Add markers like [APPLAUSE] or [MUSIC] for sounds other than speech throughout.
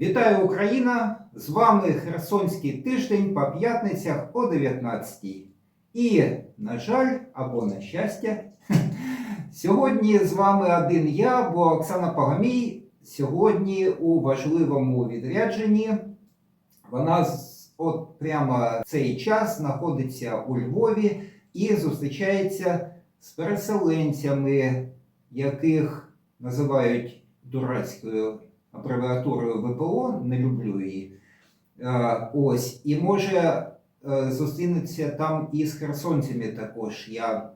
Вітаю Україна! З вами Херсонський тиждень по п'ятницях о 19 І, на жаль, або на щастя, [LAUGHS] сьогодні з вами один я, бо Оксана Погомій сьогодні у важливому відрядженні. Вона от прямо цей час знаходиться у Львові і зустрічається з переселенцями, яких називають дурацькою абревіатурою ВПО, не люблю її. Е, ось, і може е, зустрінеться там і з херсонцями також. Я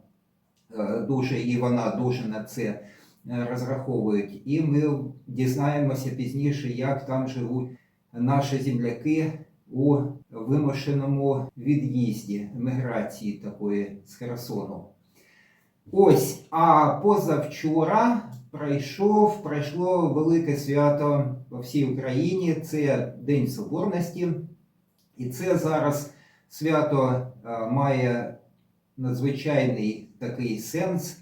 е, дуже і вона дуже на це розраховують. І ми дізнаємося пізніше, як там живуть наші земляки у вимушеному від'їзді, еміграції такої з Херсону. Ось, а позавчора пройшов, пройшло велике свято по всій Україні. Це День Соборності. І це зараз свято е, має надзвичайний такий сенс,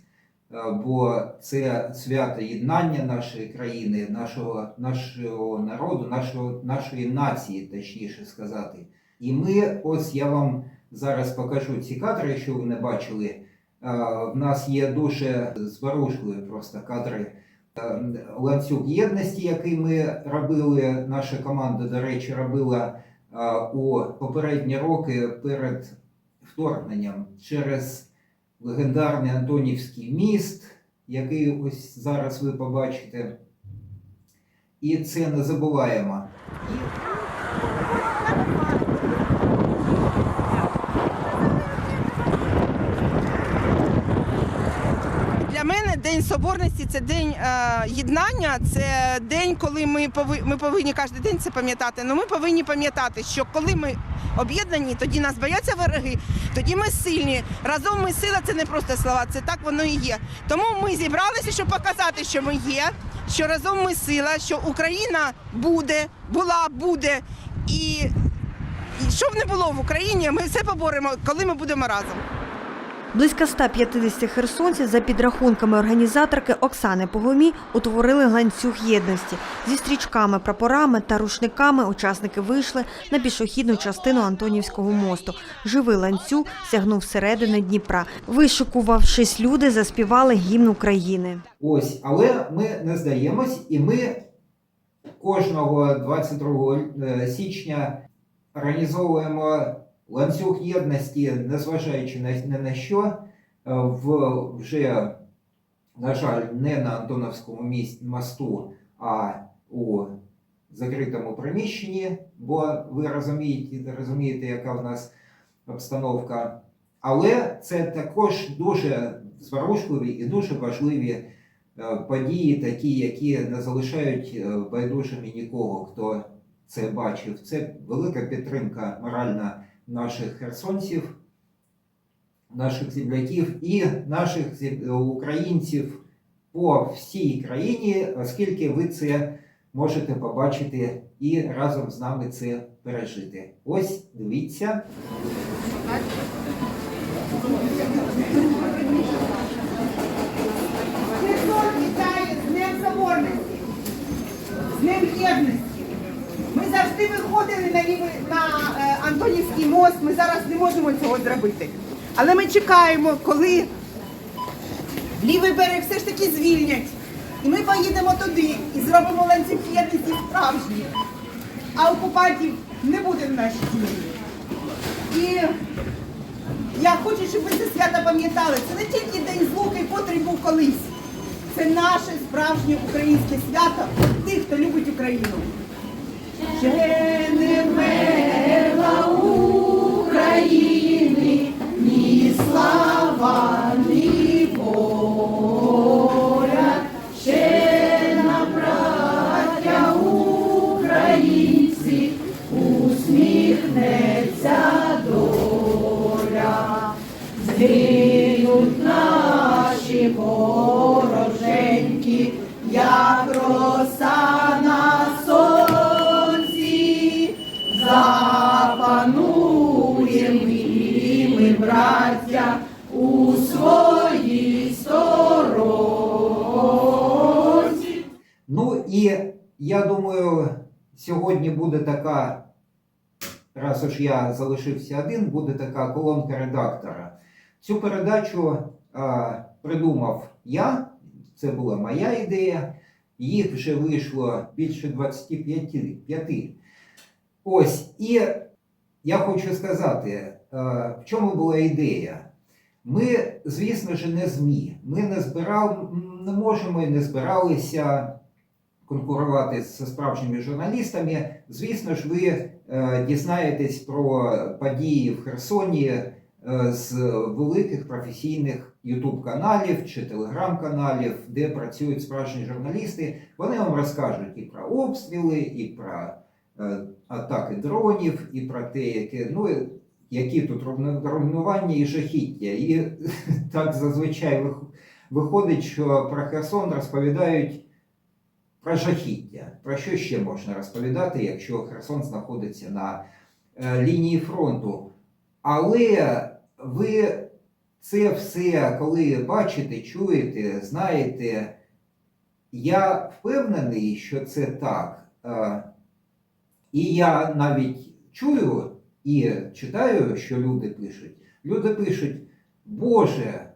е, бо це свято єднання нашої країни, нашого, нашого народу, нашого, нашої нації, точніше сказати. І ми, ось я вам зараз покажу ці кадри, що ви не бачили. В нас є дуже зворушливі просто кадри. Е, Ланцюг єдності, який ми робили, наша команда, до речі, робила у попередні роки перед вторгненням через легендарний Антонівський міст, який ось зараз ви побачите. І це не забуваємо. День Соборності це день е, єднання. Це день, коли ми пови, ми повинні кожен день це пам'ятати. Ну ми повинні пам'ятати, що коли ми об'єднані, тоді нас бояться вороги, тоді ми сильні. Разом ми сила це не просто слова, це так воно і є. Тому ми зібралися, щоб показати, що ми є, що разом ми сила, що Україна буде, була, буде. І, і що б не було в Україні, ми все поборемо, коли ми будемо разом. Близько 150 херсонців, за підрахунками організаторки Оксани Погомі, утворили ланцюг єдності. Зі стрічками, прапорами та рушниками учасники вийшли на пішохідну частину Антонівського мосту. Живий ланцюг сягнув середини Дніпра. Вишикувавшись, люди заспівали гімн України. Ось, але ми не здаємось, і ми кожного 22 е, січня організовуємо ланцюг єдності, незважаючи на, на що, е, в вже, на жаль, не на Антоновському міст, мосту, а у закритому приміщенні, бо ви розумієте, розумієте, яка в нас обстановка. Але це також дуже зворушливі і дуже важливі е, події, такі, які не залишають е, байдужими нікого, хто це бачив. Це велика підтримка моральна наших херсонців, наших земляків і наших зем- українців по всій країні, оскільки ви це можете побачити і разом з нами це пережити. Ось дивіться. Херсон вітає з Днем Соборності, з Днем Єдності. Ми завжди виходили на, лівий, на е, Антонівський мост, ми зараз не можемо цього зробити. Але ми чекаємо, коли лівий берег все ж таки звільнять. І ми поїдемо туди і зробимо ланцюг єдності справжній. А окупантів не буде в нашій землі. І я хочу, щоб ви це свято пам'ятали. Це не тільки день злуки, котрий був колись. Це наше справжнє українське свято тих, хто любить Україну. Ще не України, ні слава, сьогодні буде така, раз уж я залишився один, буде така колонка редактора. Цю передачу а, придумав я, це була моя ідея. Їх вже вийшло більше 25. П'яти. Ось, і я хочу сказати, е, в чому була ідея. Ми, звісно ж, не ЗМІ. Ми не збирав, не можемо і не збиралися конкурувати зі справжніми журналістами. Звісно ж, ви е, дізнаєтесь про події в Херсоні е, з великих професійних Ютуб-каналів чи телеграм-каналів, де працюють справжні журналісти. Вони вам розкажуть і про обстріли, і про е, атаки дронів, і про те, яке, ну, які тут руйнування і жахіття. І [LAUGHS] так зазвичай виходить, що про Херсон розповідають про жахіття. Про що ще можна розповідати, якщо Херсон знаходиться на е, лінії фронту? Але ви це все, коли бачите, чуєте, знаєте, я впевнений, що це так. Е, І я навіть чую і читаю, що люди пишуть. Люди пишуть, Боже,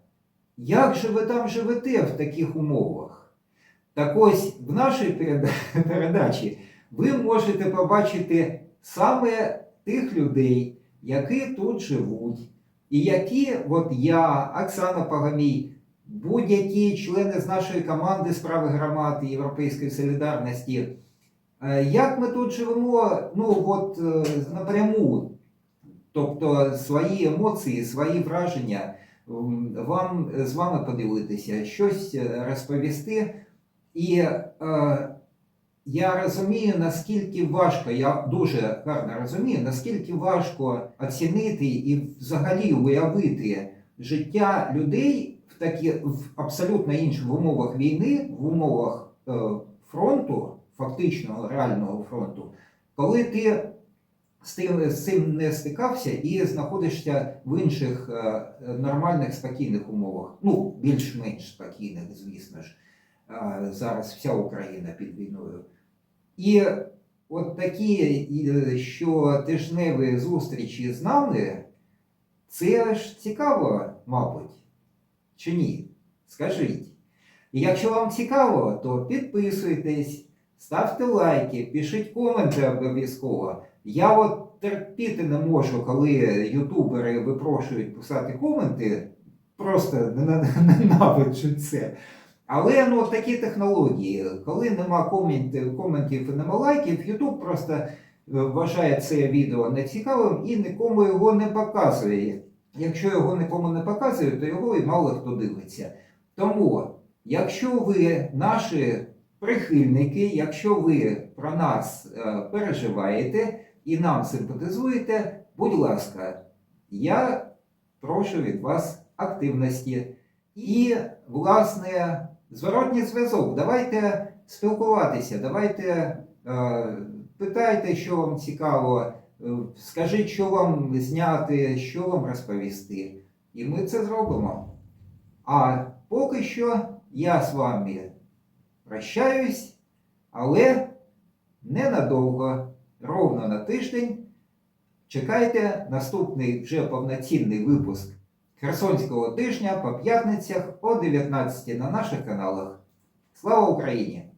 як же ви там живете в таких умовах? Так ось в нашій [LAUGHS] передачі ви можете побачити саме тих людей, які тут живуть, і які, от я, Оксана Пагамій, будь-які члени з нашої команди справи громади Європейської солідарності, е, як ми тут живемо, ну от е, напряму, тобто свої емоції, свої враження, вам з вами поділитися, щось е, розповісти. І е, я розумію, наскільки важко, я дуже гарно розумію, наскільки важко оцінити і взагалі уявити життя людей в такі в абсолютно інших умовах війни, в умовах е, фронту, фактичного реального фронту, коли ти з тим, з цим не стикався і знаходишся в інших е, нормальних спокійних умовах, ну більш-менш спокійних, звісно ж. Зараз вся Україна під війною. І от такі е, щотижневі зустрічі з нами, це ж цікаво, мабуть, чи ні? Скажіть. І якщо вам цікаво, то підписуйтесь, ставте лайки, пишіть коменти обов'язково. Я от терпіти не можу, коли ютубери випрошують писати коменти, просто [LAUGHS] ненавиджу це. Але ну такі технології, коли нема коментів, коментів і нема лайків, YouTube просто е, вважає це відео нецікавим і нікому його не показує. Якщо його нікому не показує, то його і мало хто дивиться. Тому, якщо ви наші прихильники, якщо ви про нас е, переживаєте і нам симпатизуєте, будь ласка, я прошу від вас активності. І, власне, зворотній зв'язок. Давайте спілкуватися, давайте е, питайте, що вам цікаво, е, скажіть, що вам зняти, що вам розповісти. І ми це зробимо. А поки що я з вами прощаюсь, але ненадовго, ровно на тиждень. Чекайте наступний вже повноцінний випуск Херсонського тижня по п'ятницях о 19 на наших каналах. Слава Україні!